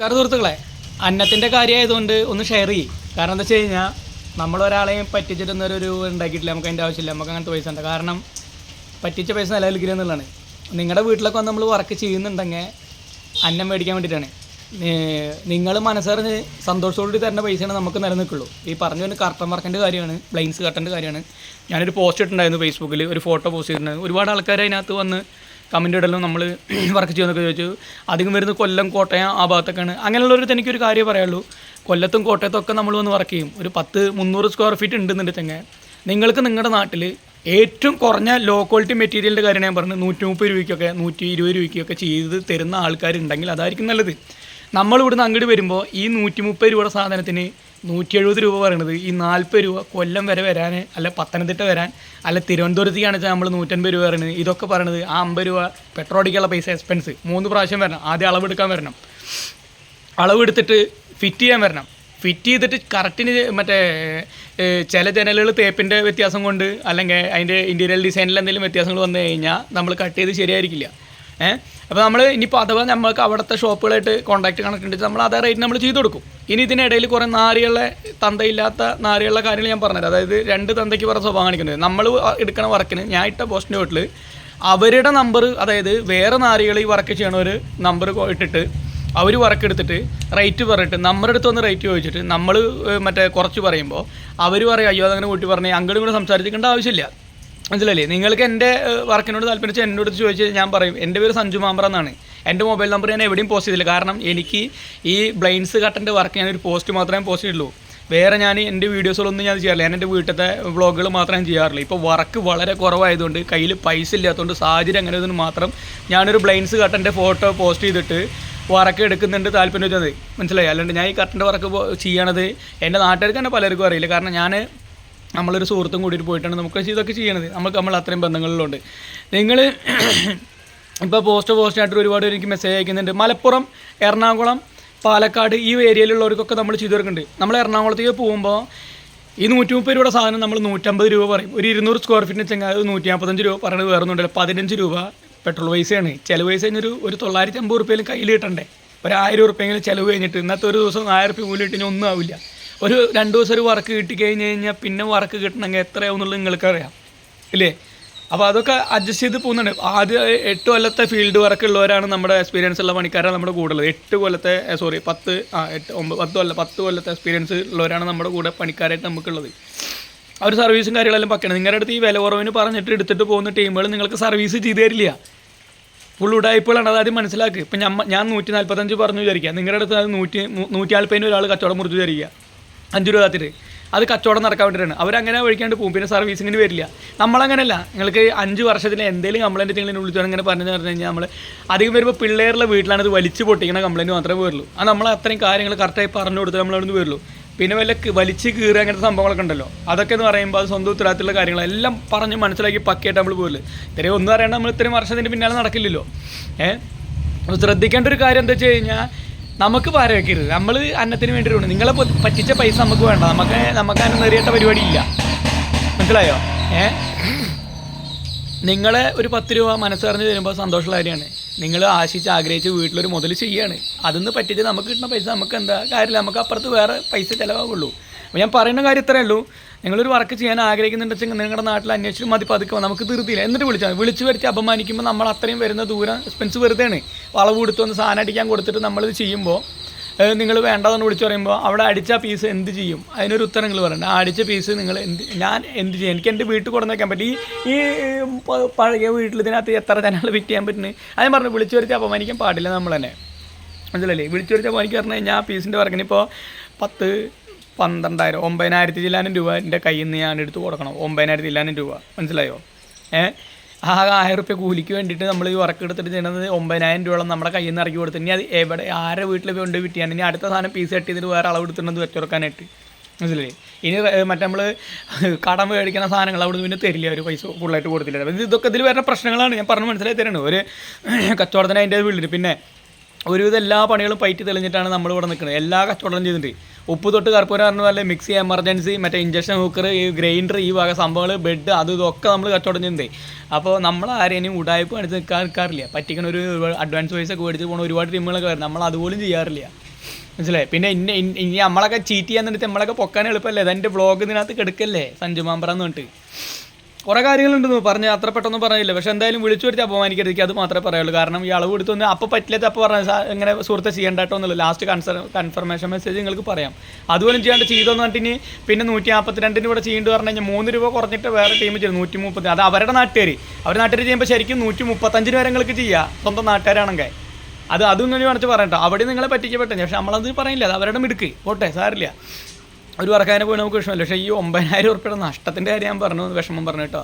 കാരണം സുഹൃത്തുക്കളെ. അന്നത്തിന്റെ കാര്യമായതുകൊണ്ട് ഒന്ന് ഷെയർ ചെയ്യും. കാരണം എന്താ വെച്ച് കഴിഞ്ഞാൽ നമ്മളൊരാളെയും പറ്റിച്ചിട്ടൊന്നും ഒരു ഉണ്ടാക്കിയിട്ടില്ല. നമുക്ക് അതിന്റെ ആവശ്യമില്ല. നമുക്ക് അങ്ങനത്തെ പൈസ ഉണ്ട്. കാരണം പറ്റിച്ച പൈസ നിലനിൽക്കില്ല എന്നുള്ളതാണ്. നിങ്ങളുടെ വീട്ടിലൊക്കെ വന്ന് നമ്മൾ വർക്ക് ചെയ്യുന്നുണ്ടെങ്കിൽ അന്നം മേടിക്കാൻ വേണ്ടിയിട്ടാണ് നിങ്ങൾ മനസ്സറിഞ്ഞ് സന്തോഷത്തോടുകൂടി തരുന്ന പൈസയാണ് നമുക്ക് നിലനിൽക്കുള്ളൂ. ഈ പറഞ്ഞു പോലെ കർട്ടൻ വർക്കിന്റെ കാര്യമാണ് ബ്ലൈൻസ് കർട്ടന്റെ കാര്യമാണ്. ഞാനൊരു പോസ്റ്റ് ഇട്ടിട്ടുണ്ടായിരുന്നു ഫേസ്ബുക്കിൽ ഒരു ഫോട്ടോ പോസ്റ്റ് ചെയ്തിട്ടുണ്ടായിരുന്നു ഒരുപാട് ആൾക്കാർ അതിനകത്ത് വന്ന് കമന്റ് ഇടലും നമ്മൾ വർക്ക് ചെയ്യുമെന്നൊക്കെ ചോദിച്ചു. അധികം വരുന്ന കൊല്ലം കോട്ടയം ആ ഭാഗത്തൊക്കെയാണ്. അങ്ങനെയുള്ളവർ എനിക്കൊരു കാര്യം പറയുള്ളൂ കൊല്ലത്തും കോട്ടയത്തും ഒക്കെ നമ്മൾ വന്ന് വർക്ക് ചെയ്യും. ഒരു പത്ത് മുന്നൂറ് സ്ക്വയർ ഫീറ്റ് ഉണ്ടെന്നുണ്ട് ചെങ്ങ നിങ്ങൾക്ക് നിങ്ങളുടെ നാട്ടിൽ ഏറ്റവും കുറഞ്ഞ ലോ ക്വാളിറ്റി മെറ്റീരിയലിന്റെ കാര്യം ഞാൻ പറഞ്ഞു നൂറ്റി മുപ്പത് രൂപയ്ക്കൊക്കെ നൂറ്റി ഇരുപത് രൂപയ്ക്കൊക്കെ ചെയ്ത് തരുന്ന ആൾക്കാരുണ്ടെങ്കിൽ അതായിരിക്കും നല്ലത്. നമ്മൾ ഇവിടുന്ന് അങ്ങോട്ട് വരുമ്പോൾ ഈ നൂറ്റി മുപ്പത് രൂപയുടെ സാധനത്തിന് നൂറ്റി എഴുപത് രൂപ പറയണത്. ഈ നാൽപ്പത് രൂപ കൊല്ലം വരെ വരാൻ അല്ല പത്തനംതിട്ട വരാൻ അല്ല തിരുവനന്തപുരത്തേക്കാണ് വെച്ചാൽ നമ്മൾ നൂറ്റൻപത് രൂപ പറയണത്. ഇതൊക്കെ പറയണത് ആ അമ്പത് രൂപ പെട്രോൾ അടിക്കാനുള്ള പൈസ എക്സ്പെൻസ് മൂന്ന് പ്രാവശ്യം വരണം. ആദ്യം അളവെടുക്കാൻ വരണം. അളവെടുത്തിട്ട് ഫിറ്റ് ചെയ്യാൻ വരണം. ഫിറ്റ് ചെയ്തിട്ട് കറക്റ്റിന് മറ്റേ ചില ജനലുകൾ തേപ്പിന്റെ വ്യത്യാസം കൊണ്ട് അല്ലെങ്കിൽ അതിന്റെ ഇന്റീരിയൽ ഡിസൈനിൽ എന്തെങ്കിലും വ്യത്യാസങ്ങൾ വന്നു കഴിഞ്ഞാൽ നമ്മൾ കട്ട് ചെയ്ത് ശരിയായിരിക്കില്ല. ഏഹ് അപ്പോൾ നമ്മൾ ഇനിയിപ്പോൾ അഥവാ നമ്മൾക്ക് അവിടുത്തെ ഷോപ്പുകളായിട്ട് കോൺടാക്ട് ഉണ്ട് നമ്മൾ അതേ റേറ്റ് നമ്മൾ ചെയ്തു കൊടുക്കും. ഇനി ഇതിനിടയിൽ കുറേ നാരികളെ തന്തയില്ലാത്ത നാരികളുടെ കാര്യങ്ങൾ ഞാൻ പറഞ്ഞത് അതായത് രണ്ട് തന്തയ്ക്ക് പറഞ്ഞ സ്വഭാവം കാണിക്കുന്നത് നമ്മൾ എടുക്കണ വർക്കിന് ഞാൻ ഇട്ട പോസ്റ്റിന്റെ വീട്ടിൽ അവരുടെ നമ്പർ അതായത് വേറെ നാരികൾ ഈ വർക്ക് ചെയ്യണവർ നമ്പർ ഇട്ടിട്ട് അവർ വർക്ക് എടുത്തിട്ട് റേറ്റ് പറഞ്ഞിട്ട് നമ്മുടെ അടുത്ത് വന്ന് റേറ്റ് ചോദിച്ചിട്ട് നമ്മൾ മറ്റേ കുറച്ച് പറയുമ്പോൾ അവർ പറയും അയ്യോ അതങ്ങനെ കൂട്ടി പറഞ്ഞ് അങ്ങോട്ടും കൂടെ സംസാരിക്കേണ്ട ആവശ്യമില്ല. മനസ്സിലല്ലേ നിങ്ങൾക്ക് എന്റെ വർക്കിനോട് താല്പര്യം എന്നോട് ചോദിച്ചു ചോദിച്ചാൽ ഞാൻ പറയും എന്റെ പേര് സഞ്ജു മാമ്പറ എന്നാണ്. എന്റെ മൊബൈൽ നമ്പർ ഞാൻ എവിടെയും പോസ്റ്റ് ചെയ്തില്ല. കാരണം എനിക്ക് ഈ ബ്ലൈൻസ് കട്ടന്റെ വർക്ക് ഞാനൊരു പോസ്റ്റ് മാത്രമേ പോസ്റ്റ് ചെയ്തുള്ളൂ വേറെ ഞാൻ എന്റെ വീഡിയോസുകളൊന്നും ഞാൻ ചെയ്യാറില്ല. ഞാൻ എന്റെ വീട്ടിലത്തെ വ്ളോഗുകൾ മാത്രമേ ഞാൻ ചെയ്യാറുള്ളൂ. ഇപ്പോൾ വർക്ക് വളരെ കുറവായതുകൊണ്ട് കയ്യിൽ പൈസ ഇല്ലാത്തതുകൊണ്ട് സാഹചര്യം അങ്ങനെ ഒന്നും മാത്രം ഞാനൊരു ബ്ലൈൻസ് കട്ടന്റെ ഫോട്ടോ പോസ്റ്റ് ചെയ്തിട്ട് വർക്ക് എടുക്കുന്നുണ്ട് താല്പര്യം വെച്ചത്. മനസ്സിലായി? അല്ലാണ്ട് ഞാൻ ഈ കട്ടന്റെ വർക്ക് ചെയ്യണത് എന്റെ നാട്ടുകാർക്ക് തന്നെ പലർക്കും അറിയില്ല. കാരണം ഞാൻ നമ്മളൊരു സുഹൃത്തും കൂടിയിട്ട് പോയിട്ടാണ് നമുക്ക് ഇതൊക്കെ ചെയ്യണത്. നമുക്ക് നമ്മൾ അത്രയും ബന്ധങ്ങളിലുണ്ട്. നിങ്ങൾ ഇപ്പോൾ പോസ്റ്റ് പോസ്റ്റ് ആയിട്ട് ഒരുപാട് എനിക്ക് മെസ്സേജ് അയക്കുന്നുണ്ട്. മലപ്പുറം എറണാകുളം പാലക്കാട് ഈ ഏരിയയിലുള്ളവർക്കൊക്കെ നമ്മൾ ചെയ്തു കൊടുക്കുന്നുണ്ട്. നമ്മൾ എറണാകുളത്തേക്ക് പോകുമ്പോൾ ഈ നൂറ്റി മുപ്പത് രൂപയുടെ സാധനം നമ്മൾ നൂറ്റമ്പത് രൂപ പറയും. ഒരു ഇരുന്നൂറ് സ്ക്വയർ ഫീറ്റിന് ചെങ്ങാൽ നൂറ്റി നാൽപ്പത്തഞ്ച് രൂപ പറയുന്നത് വേറെ ഒന്നുമില്ല. പതിനഞ്ച് രൂപ പെട്രോൾ പൈസയാണ്. ചിലവ് പൈസ കഴിഞ്ഞൊരു ഒരു തൊള്ളായിരത്തി അമ്പത് റുപ്യയിലും കയ്യിൽ കിട്ടണ്ടേ? ഒരു ആയിരം റുപ്യെങ്കിലും ചിലവ് കഴിഞ്ഞിട്ട് ഇന്നത്തെ ഒരു ദിവസം ആയിരം റുപ്യ കൂലി കിട്ടിയാൽ ഒന്നും ആവില്ല. ഒരു രണ്ട് ദിവസം ഒരു വർക്ക് കിട്ടി കഴിഞ്ഞ് കഴിഞ്ഞാൽ പിന്നെ വർക്ക് കിട്ടണമെങ്കിൽ എത്രയാവും എന്നുള്ളത് നിങ്ങൾക്കറിയാം. ഇല്ലേ? അപ്പോൾ അതൊക്കെ അഡ്ജസ്റ്റ് ചെയ്ത് പോകുന്നുണ്ട്. ആദ്യം എട്ട് കൊല്ലത്തെ ഫീൽഡ് വർക്ക് ഉള്ളവരാണ് നമ്മുടെ എക്സ്പീരിയൻസ് ഉള്ള പണിക്കാരാണ് നമ്മുടെ കൂടെ ഉള്ളത്. എട്ട് കൊല്ലത്തെ സോറി പത്ത് ആ എട്ട് ഒമ്പത് പത്ത് കൊല്ലം പത്ത് കൊല്ലത്തെ എക്സ്പീരിയൻസ് ഉള്ളവരാണ് നമ്മുടെ കൂടെ പണിക്കാരായിട്ട് നമുക്കുള്ളത്. അവർ സർവീസും കാര്യങ്ങളെല്ലാം പക്കണം നിങ്ങളുടെ അടുത്ത് ഈ വില കുറവിന് പറഞ്ഞിട്ട് എടുത്തിട്ട് പോകുന്ന ടീമുകൾ നിങ്ങൾക്ക് സർവീസ് ചെയ്തു തരില്ല. ഫുൾ ഉടായ്പകളാണ്. അതാദ്യം മനസ്സിലാക്കുക ഇപ്പം ഞാൻ ഞാൻ നൂറ്റി നാൽപ്പത്തഞ്ച് പറഞ്ഞു വിചാരിക്കുക നിങ്ങളുടെ അടുത്ത് നൂറ്റി നൂറ്റി നാൽപ്പതിന് ഒരാൾ കച്ചവടം മുറിച്ച് വിചാരിക്കുക അഞ്ച് രൂപ കാത്തിട്ട് അത് കച്ചവടം നടക്കാൻ വേണ്ടിയിട്ടാണ് അവരങ്ങനെ വഴിക്കാണ്ട് പോകും പിന്നെ സർവീസിങ്ങിന് വരില്ല. നമ്മളങ്ങനെയല്ല നിങ്ങൾക്ക് അഞ്ച് വർഷത്തിൽ എന്തെങ്കിലും കംപ്ലൈന്റ് നിങ്ങൾ വിളിച്ചു അങ്ങനെ പറഞ്ഞു പറഞ്ഞു കഴിഞ്ഞാൽ നമ്മൾ അധികം വരുമ്പോൾ പിള്ളേരുടെ വീട്ടിലാണ് ഇത് വലിച്ചു പൊട്ടിക്കുന്ന കംപ്ലൈന്റ് മാത്രമേ വരുള്ളൂ. അത് നമ്മൾ അത്രയും കാര്യങ്ങൾ കറക്റ്റായി പറഞ്ഞു കൊടുത്ത് നിന്ന് വരുള്ളൂ. പിന്നെ വല്ല വലിച്ച് കീറുക അങ്ങനത്തെ സംഭവങ്ങളൊക്കെ ഉണ്ടല്ലോ. അതൊക്കെ എന്ന് പറയുമ്പോൾ അത് സ്വന്തം ഉത്തരവാദിത്തമുള്ള കാര്യങ്ങളെല്ലാം പറഞ്ഞ് മനസ്സിലാക്കി പക്കയായിട്ട് നമ്മൾ പോകില്ല ഇത്രയും ഒന്നും അറിയാണ്ട് നമ്മൾ ഇത്രയും വർഷത്തിന്റെ പിന്നാലെ നടക്കില്ലല്ലോ. ഏഹ്? ശ്രദ്ധിക്കേണ്ട ഒരു കാര്യം എന്താ വെച്ച് കഴിഞ്ഞാൽ നമുക്ക് പാര വെക്കരുത് നമ്മൾ അന്നത്തിന് വേണ്ടി വേണം നിങ്ങളെ പറ്റിച്ച പൈസ നമുക്ക് വേണ്ട. നമുക്ക് നമുക്ക് അതിന് പരിപാടി ഇല്ല മനസ്സിലായോ? ഏ? നിങ്ങളെ ഒരു പത്ത് രൂപ മനസ്സറിഞ്ഞ് തരുമ്പോൾ സന്തോഷമുള്ള കാര്യമാണ്. നിങ്ങൾ ആശിച്ച് ആഗ്രഹിച്ച് വീട്ടിലൊരു മുതൽ ചെയ്യാണ്. അതിന്ന് പറ്റിച്ച് നമുക്ക് കിട്ടുന്ന പൈസ നമുക്ക് എന്താ? കാര്യമില്ല. നമുക്ക് അപ്പുറത്ത് വേറെ പൈസ ചിലവാകുള്ളൂ അപ്പോൾ ഞാൻ പറയുന്ന കാര്യം ഇത്രയേ ഉള്ളൂ. നിങ്ങളൊരു വർക്ക് ചെയ്യാൻ ആഗ്രഹിക്കുന്നുണ്ടെങ്കിൽ നിങ്ങളുടെ നാട്ടിൽ അന്വേഷിച്ച് മതി പതുക്കുക നമുക്ക് തീർത്തില്ല എന്നിട്ട് വിളിച്ചാൽ. വിളിച്ച് വരുത്തി അപമാനിക്കുമ്പോൾ നമ്മൾ അത്രയും വരുന്ന ദൂരം എക്സ്പെൻസ് വെറുതെയാണ്. വളവ് കൊടുത്ത് വന്ന് സാധനം അടിക്കാൻ കൊടുത്തിട്ട് നമ്മളിത് ചെയ്യുമ്പോൾ നിങ്ങൾ വേണ്ടതെന്ന് വിളിച്ച് പറയുമ്പോൾ അവിടെ അടിച്ച പീസ് എന്ത് ചെയ്യും? അതിനൊരു ഉത്തരം നിങ്ങൾ പറയണ്ട. ആ അടിച്ച പീസ് നിങ്ങൾ എന്ത് ഞാൻ എന്ത് ചെയ്യും? എനിക്ക് എന്റെ വീട്ടിൽ കൊണ്ടു വയ്ക്കാൻ പറ്റും. ഈ ഈ പഴയ വീട്ടിൽ ഇതിനകത്ത് എത്ര ജനങ്ങൾ ഫിറ്റ് ചെയ്യാൻ പറ്റുന്നത് അതിന് പറഞ്ഞു വിളിച്ചു വരുത്തി അപമാനിക്കാൻ പാടില്ല നമ്മൾ തന്നെ മനസ്സിലല്ലേ വിളിച്ചു വരുത്തി അപമാനിക്കാൻ പറഞ്ഞു കഴിഞ്ഞാൽ ആ പീസിന്റെ വർക്കിന് ഇപ്പോൾ പത്ത് പന്ത്രണ്ടായിരം ഒമ്പതിനായിരത്തി ചില്ലാനും രൂപ എന്റെ കയ്യിൽ നിന്ന് ഞാൻ എടുത്ത് കൊടുക്കണം. ഒമ്പതിനായിരത്തി ചില്ലാനും രൂപ. മനസ്സിലായോ? ഏഹ് ആ ആയിരം റുപ്യ കൂലിക്ക് വേണ്ടിയിട്ട് നമ്മൾ ഈ വർക്ക് എടുത്തിട്ട് ചെയ്യുന്നത് ഒമ്പതിനായിരം രൂപ നമ്മുടെ കയ്യിൽ നിന്ന് ഇറക്കി കൊടുത്തു ഇനി അത് എവിടെ ആരെ വീട്ടിൽ കൊണ്ട് വിറ്റിയാണ് ഇനി അടുത്ത സാധനം പീസ് കട്ട് ചെയ്തിട്ട് വേറെ അളവ് എടുത്തിട്ടുണ്ട് വെച്ചുറക്കാനായിട്ട് മനസ്സിലായി? ഇനി മറ്റേ നമ്മൾ കടം മേടിക്കുന്ന സാധനങ്ങൾ അവിടെ നിന്ന് പിന്നെ തരില്ല. ഒരു പൈസ ഫുള്ളായിട്ട് കൊടുത്തില്ല. ഇത് ഇതൊക്കെ ഇതിൽ വരുന്ന പ്രശ്നങ്ങളാണ്. ഞാൻ പറഞ്ഞ് മനസ്സിലായി തരണം. ഒരു കച്ചവടത്തിന് അതിന്റെ വീട്ടിൽ പിന്നെ ഒരുവിധം എല്ലാ പണികളും പൈറ്റ് തെളിഞ്ഞിട്ടാണ് നമ്മൾ ഇവിടെ നിൽക്കുന്നത്. എല്ലാ കച്ചവടം ചെയ്തിട്ട്. ഉപ്പ് തൊട്ട് കർപ്പൂരം പറഞ്ഞ പോലെ മിക്സി എമർജൻസി മറ്റേ ഇഞ്ചക്ഷൻ കുക്കർ ഈ ഗ്രൈൻഡർ ഈ വക സംഭവങ്ങൾ ബെഡ് അത് ഇതൊക്കെ നമ്മൾ കച്ചവടം ചെയ്യുന്നതേ. അപ്പോൾ നമ്മൾ ആരെയും ഉടായ്പ കാണിച്ച് നിൽക്കാൻ നിൽക്കാറില്ല. പറ്റിക്കണ ഒരു അഡ്വാൻസ് പൈസ ഒക്കെ മേടിച്ച് പോകണ ഒരുപാട് ടീമുകളൊക്കെ വരും. നമ്മൾ അതുപോലും ചെയ്യാറില്ല. മനസ്സിലായി? പിന്നെ ഇന്ന ഇനി നമ്മളൊക്കെ ചീറ്റ് ചെയ്യാൻ നിന്നിട്ട് നമ്മളൊക്കെ പൊക്കാൻ എളുപ്പമല്ലേ? അതെന്റെ ബ്ലോഗ് ഇതിനകത്ത് കിടക്കല്ലേ? സഞ്ജു മാമ്പറ എന്ന് പറഞ്ഞിട്ട്. കുറേ കാര്യങ്ങളുണ്ടെന്ന് പറഞ്ഞ് അത്ര പെട്ടെന്ന് പറഞ്ഞില്ല. പക്ഷെ എന്തായാലും വിളിച്ചു വരുത്തി അപമാനിക്കരുത്. അത് മാത്രമേ പറയുള്ളൂ കാരണം ഈ അളവ് കൊടുത്തൊന്ന് അപ്പോൾ പറ്റില്ലാത്ത അപ്പോൾ പറഞ്ഞ എങ്ങനെ സുഹൃത്തെ ചെയ്യേണ്ട കേട്ടോ ലാസ്റ്റ് കൺസർ കൺഫർമേഷൻ മെസ്സേജ് നിങ്ങൾക്ക് പറയാം. അതുപോലെ ചെയ്യാണ്ട് ചെയ്തോന്ന് പറഞ്ഞിട്ട് പിന്നെ നൂറ്റി നാൽപ്പത്തിരണ്ടിന് ഇവിടെ ചെയ്യേണ്ടി പറഞ്ഞു കഴിഞ്ഞാൽ മൂന്ന് രൂപ കുറഞ്ഞിട്ട് വേറെ ടീം ചെയ്യും നൂറ്റി മുപ്പത്തി അത് അവരുടെ നാട്ടുകാർ അവരുടെ നാട്ടുകാർ ചെയ്യുമ്പോൾ ശരിക്കും നൂറ്റി മുപ്പത്തഞ്ചിന് വരെ നിങ്ങൾക്ക് ചെയ്യാം. സ്വന്തം നാട്ടുകാരാണെങ്കിൽ അത് അതും ഇങ്ങനെ പറഞ്ഞിട്ട് പറയട്ടോ അവിടെ നിങ്ങളെ പറ്റിക്കപ്പെട്ടെ. പക്ഷെ നമ്മളത് പറയില്ല. അത് അവരുടെ മിടുക്ക്. പോട്ടെ സാരില്ല ഒരു വർക്കാനെ പോയി നമുക്ക് വിഷമമില്ല? പക്ഷേ ഈ ഒമ്പതിനായിരം ഉറുപ്പിയുടെ നഷ്ടത്തിന്റെ കാര്യം ഞാൻ പറഞ്ഞു വിഷമം പറഞ്ഞു കേട്ടോ.